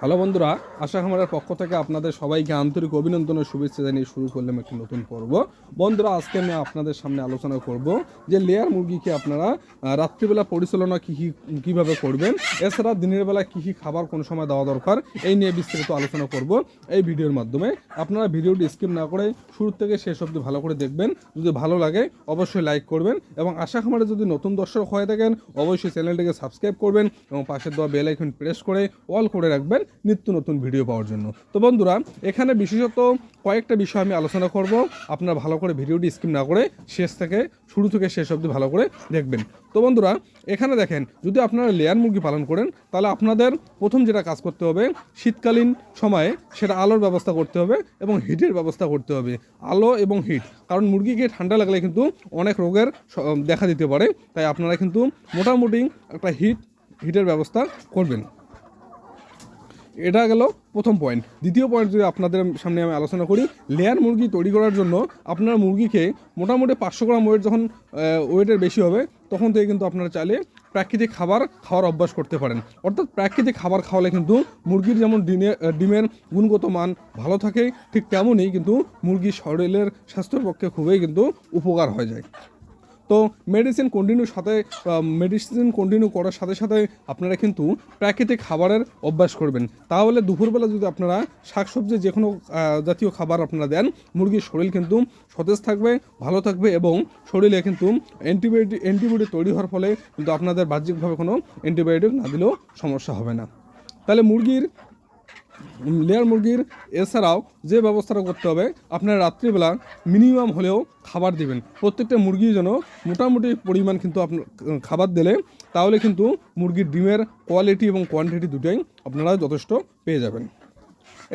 Hello বন্ধুরা, আশা খামারের পক্ষ থেকে আপনাদের সবাইকে আন্তরিক অভিনন্দন ও শুভেচ্ছা জানিয়ে শুরু করলাম একটি নতুন পর্ব। বন্ধুরা, আজকে আমি আপনাদের সামনে আলোচনা করব যে লেয়ার মুরগিকে আপনারা রাত্রিবেলা পরিচালনা কী কী, কীভাবে করবেন, এছাড়া দিনের বেলা কী কী খাবার কোন সময় দেওয়া দরকার, এই নিয়ে বিস্তারিত আলোচনা করব এই ভিডিওর মাধ্যমে। আপনারা ভিডিওটি স্কিপ না করে শুরু থেকে শেষ অবধি ভালো করে দেখবেন, যদি ভালো লাগে অবশ্যই লাইক করবেন এবং আশা খামারে যদি নতুন দর্শক হয়ে থাকেন, অবশ্যই চ্যানেলটিকে সাবস্ক্রাইব করবেন এবং পাশের দেওয়া বেল আইকন প্রেস করে অল করে রাখবেন। নিত্য নতুন ভিডিও পাওয়ার জন্য। তো বন্ধুরা, এখানে বিশেষত কয়েকটা বিষয় আমি আলোচনা করব। আপনারা ভালো করে ভিডিওটি স্কিপ না করে শেষ থেকে শুরু থেকে শেষ অবধি ভালো করে দেখবেন। তো বন্ধুরা, এখানে দেখেন, যদি আপনারা লেয়ার মুরগি পালন করেন, তাহলে আপনাদের প্রথম যেটা কাজ করতে হবে, শীতকালীন সময়ে সেটা আলোর ব্যবস্থা করতে হবে এবং হিটের ব্যবস্থা করতে হবে। আলো এবং হিট, কারণ মুরগিকে ঠান্ডা লাগলে কিন্তু অনেক রোগের দেখা দিতে পারে। তাই আপনারা কিন্তু মোটামুটি একটা হিট, হিটের ব্যবস্থা করবেন। এটা গেল প্রথম পয়েন্ট দ্বিতীয় পয়েন্ট যদি আপনাদের সামনে আমি আলোচনা করি লেয়ার মুরগি তৈরি করার জন্য আপনারা মুরগিকে মোটামুটি পাঁচশো গ্রাম ওয়েট যখন ওয়েটের বেশি হবে, তখন থেকে কিন্তু আপনারা চাইলে প্রাকৃতিক খাবার খাওয়ার অভ্যাস করতে পারেন। অর্থাৎ প্রাকৃতিক খাবার খাওয়ালে কিন্তু মুরগির যেমন ডিমের ডিমের গুণগত মান ভালো থাকে, ঠিক তেমনই কিন্তু মুরগির শরীরের স্বাস্থ্যের পক্ষে খুবই কিন্তু উপকার হয়ে যায়। তো মেডিসিন কন্টিনিউ সাথে মেডিসিন কন্টিনিউ করার সাথে সাথে আপনারা কিন্তু প্রাকৃতিক খাবারের অভ্যাস করবেন। তাহলে দুপুরবেলা যদি আপনারা শাকসবজি যে কোনো জাতীয় খাবার আপনারা দেন, মুরগির শরীর কিন্তু সতেজ থাকবে, ভালো থাকবে এবং শরীরে কিন্তু অ্যান্টিবায়োটিক অ্যান্টিবায়োটিক তৈরি হওয়ার ফলে কিন্তু আপনাদের বাহ্যিকভাবে কোনো অ্যান্টিবায়োটিক না দিলেও সমস্যা হবে না। তাহলে মুরগির লেয়ার মুরগির এছাড়াও যে ব্যবস্থাটা করতে হবে, আপনার রাত্রিবেলা মিনিমাম হলেও খাবার দিবেন। প্রত্যেকটা মুরগি যেন মোটামুটি পরিমাণ কিন্তু আপনার খাবার দিলে, তাহলে কিন্তু মুরগির ডিমের কোয়ালিটি এবং কোয়ান্টিটি দুটোই আপনারা যথেষ্ট পেয়ে যাবেন।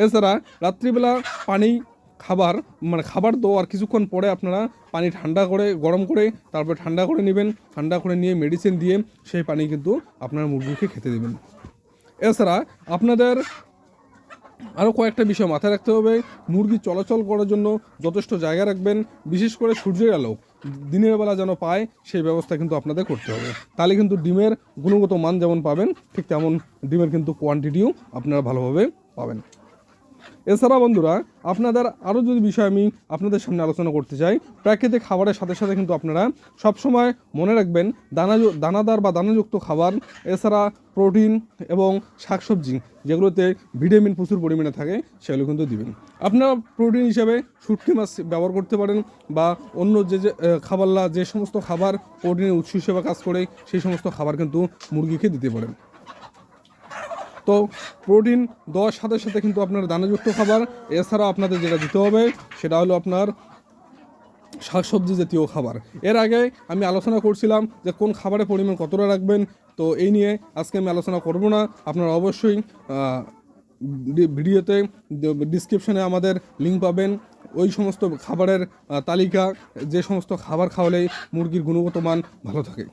এছাড়া রাত্রিবেলা পানি খাবার মানে খাবার দেওয়ার কিছুক্ষণ পরে আপনারা পানি ঠান্ডা করে, গরম করে, তারপরে ঠান্ডা করে নেবেন। ঠান্ডা করে নিয়ে মেডিসিন দিয়ে সেই পানি কিন্তু আপনার মুরগিকে খেতে দেবেন। এছাড়া আপনাদের আরও কয়েকটা বিষয় মাথায় রাখতে হবে। মুরগি চলাচল করার জন্য যথেষ্ট জায়গা রাখবেন, বিশেষ করে সূর্যের আলো দিনের বেলা যেন পায়, সেই ব্যবস্থা কিন্তু আপনাদের করতে হবে। তাহলে কিন্তু ডিমের গুণগত মান যেমন পাবেন, ঠিক তেমন ডিমের কিন্তু কোয়ান্টিটিও আপনারা ভালোভাবে পাবেন। এছাড়া বন্ধুরা, আপনাদের আরও যদি বিষয় আমি আপনাদের সামনে আলোচনা করতে চাই, প্রাকৃতিক খাবারের সাথে সাথে কিন্তু আপনারা সবসময় মনে রাখবেন দানা দানাদার বা দানাযুক্ত খাবার, এছাড়া প্রোটিন এবং শাকসবজি, যেগুলোতে ভিটামিন প্রচুর পরিমাণে থাকে, সেগুলো কিন্তু দিবেন। আপনারা প্রোটিন হিসাবে শুটকি মাছ ব্যবহার করতে পারেন বা অন্য যে যে খাবারলা, যে সমস্ত খাবার প্রোটিনের উৎস হিসেবে কাজ করে, সেই সমস্ত খাবার কিন্তু মুরগিকে দিতে পারেন। তো প্রোটিন দেওয়ার সাথে সাথে কিন্তু আপনার দানাযুক্ত খাবার, এছাড়াও আপনাদের যেটা দিতে হবে সেটা হলো আপনার শাকসবজি জাতীয় খাবার। এর আগে আমি আলোচনা করছিলাম যে কোন খাবারের পরিমাণ কতটা রাখবেন, তো এই নিয়ে আজকে আমি আলোচনা করব না। আপনারা অবশ্যই ভিডিওতে ডিসক্রিপশনে আমাদের লিঙ্ক পাবেন। ওই সমস্ত খাবারের তালিকা, যে সমস্ত খাবার খাওয়ালে মুরগির গুণগত মান ভালো থাকে।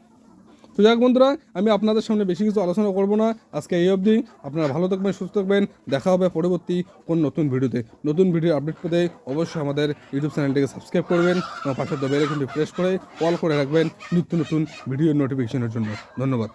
তো যাক বন্ধুরা, আমি আপনাদের সামনে বেশি কিছু আলোচনা করব না। আজকে এই অবধি। আপনারা ভালো থাকবেন, সুস্থ থাকবেন। দেখা হবে পরবর্তী কোন নতুন ভিডিওতে। নতুন ভিডিও আপডেট পেতে অবশ্যই আমাদের ইউটিউব চ্যানেলটিকে সাবস্ক্রাইব করবেন এবং পাশে বেল আইকনটি প্রেস করে কল করে রাখবেন নিত্য নতুন ভিডিও নোটিফিকেশনের জন্য। ধন্যবাদ।